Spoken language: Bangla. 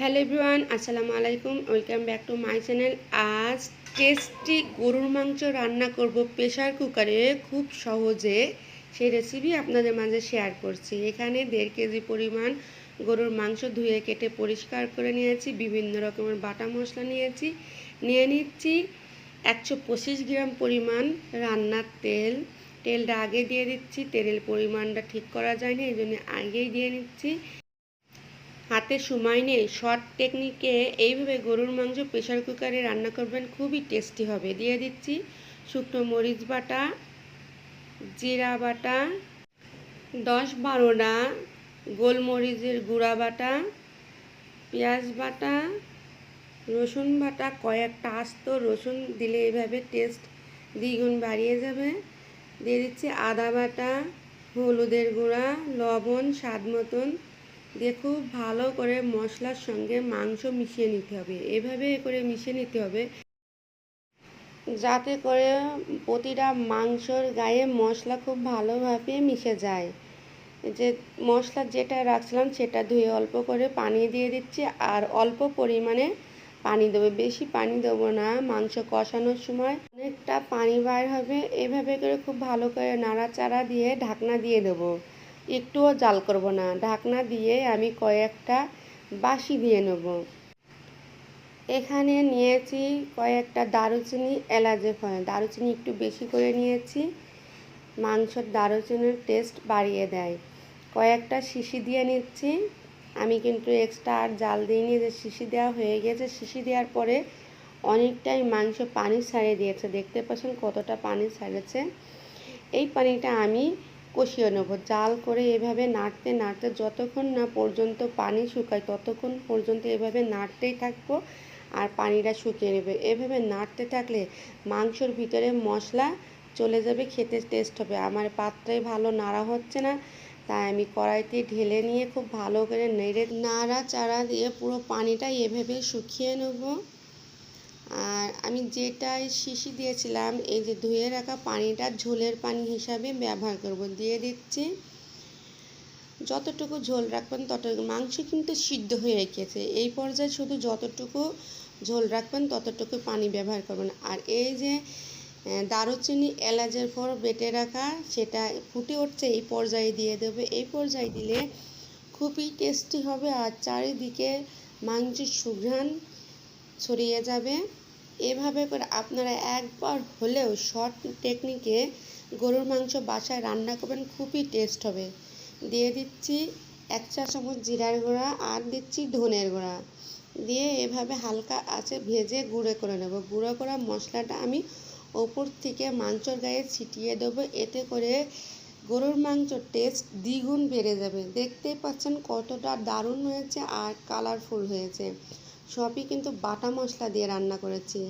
হ্যালো এভরিওয়ান, আসসালামু আলাইকুম, welcome back to my channel. আজ টেস্টি গরুর মাংস রান্না করব প্রেশার কুকারে, খুব সহজে। সেই রেসিপি আপনাদের মাঝে শেয়ার করছি। এখানে দেড় কেজি পরিমাণ গরুর মাংস ধুয়ে কেটে পরিষ্কার করে নিয়েছি, বিভিন্ন রকমের বাটা মশলা নিয়েছি। নিয়ে নিচ্ছি একশো পঁচিশ গ্রাম পরিমাণ রান্নার তেল। তেলটা আগে দিয়ে দিচ্ছি, তেলের পরিমাণটা ঠিক করা যায়নি, এই জন্য আগেই দিয়ে নিচ্ছি। হাতে সময় নেই শর্ট টেকনিকে এইভাবে গরুর মাংস প্রেশার কুকারে রান্না করবেন, খুবই টেস্টি হবে। দিয়ে দিচ্ছি শুকনো মরিচ বাটা, জিরা বাটা, দশ বারোটা গোলমরিচের গুঁড়া বাটা, পেঁয়াজ বাটা, রসুন বাটা, কয়েকটা আস্ত রসুন দিলে এইভাবে টেস্ট দ্বিগুণ বাড়িয়ে যাবে। দিয়ে দিচ্ছি আদা বাটা, হলুদের গুঁড়া, লবণ, স্বাদ মতন। দিয়ে খুব ভালো করে মশলার সঙ্গে মাংস মিশিয়ে নিতে হবে। এভাবে করে মিশিয়ে নিতে হবে যাতে করে প্রতিটা মাংসর গায়ে মশলা খুব ভালোভাবে মিশে যায়। যে মশলা যেটা রাখছিলাম সেটা ধুয়ে অল্প করে পানি দিয়ে দিচ্ছি আর অল্প পরিমাণে পানি দেবো। বেশি পানি দেবো না, মাংস কষানোর সময় অনেকটা পানি বার হবে। এভাবে করে খুব ভালো করে নাড়াচাড়া দিয়ে ঢাকনা দিয়ে দেবো। একটুও জাল করব না। ঢাকনা দিয়ে আমি কয়েকটা বাসি দিয়ে নেব। এখানে নিয়েছি কয়েকটা দারুচিনি এলাচে ফল। দারুচিনি একটু বেশি করে নিয়েছি। মাংসর দারুচিনির টেস্ট বাড়িয়ে দেয়। কয়েকটা শিশি দিয়ে নিচ্ছি। আমি কিন্তু এক্সট্রা আর জাল দিইনি। যে শিশি দেওয়া হয়ে গেছে, শিশি দেওয়ার পরে অনেকটাই মাংস পানি ছাড়িয়ে দিয়েছে। দেখতে পাচ্ছেন কতটা পানি ছাড়েছে। এই পানিটা আমি কষিয়ে নেব। জাল করে এভাবে নাড়তে নাড়তে যতক্ষণ না পর্যন্ত পানি শুকায় ততক্ষণ পর্যন্ত এভাবে নাড়তেই থাকব আর পানিটা শুকিয়ে নেবে। এভাবে নাড়তে থাকলে মাংসর ভিতরে মশলা চলে যাবে, খেতে টেস্ট হবে। আমার পাত্রে ভালো নাড়া হচ্ছে না, তাই আমি কড়াইতে ঢেলে নিয়ে খুব ভালো করে নেড়ে নাড়া চাড়া দিয়ে পুরো পানিটা এভাবে শুকিয়ে নেব। আর আমি যেটাই শিশি দিয়েছিলাম, এই যে ধুয়ে রাখা পানিটা ঝোলের পানি হিসাবে ব্যবহার করব। দিয়ে দিচ্ছি যতটুকু ঝোল রাখবেন ততটুকু। মাংস কিন্তু সিদ্ধ হয়ে গেছে এই পর্যায়ে শুধু যতটুকু ঝোল রাখবেন ততটুকু পানি ব্যবহার করবেন। আর এই যে দারুচিনি এলাচের পর বেটে রাখা, সেটা ফুটে উঠছে, এই পর্যায়ে দিয়ে দেবে। এই পর্যায়ে দিলে খুবই টেস্টি হবে আর চারিদিকে মাংসের সুঘ্রাণ ছড়িয়ে যাবে। এভাবে করে আপনারা একবার হলেও শর্ট টেকনিকে গরুর মাংস বাসায় রান্না করবেন, খুবই টেস্ট হবে। দিয়ে দিচ্ছি এক চা চামচ জিরার গুঁড়া আর দিচ্ছি ধনের গুঁড়া। দিয়ে এভাবে হালকা আছে ভেজে গুঁড়ো করে নেব। গুঁড়ো করা মশলাটা আমি ওপর থেকে মাংসর গায়ে ছিটিয়ে দেবো। এতে করে গরুর মাংসর টেস্ট দ্বিগুণ বেড়ে যাবে। দেখতেই পাচ্ছেন কতটা দারুণ হয়েছে আর কালারফুল হয়েছে। সবই কিন্তু বাটা মশলা দিয়ে রান্না করেছি।